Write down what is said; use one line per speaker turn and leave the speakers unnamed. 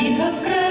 світ воскрес.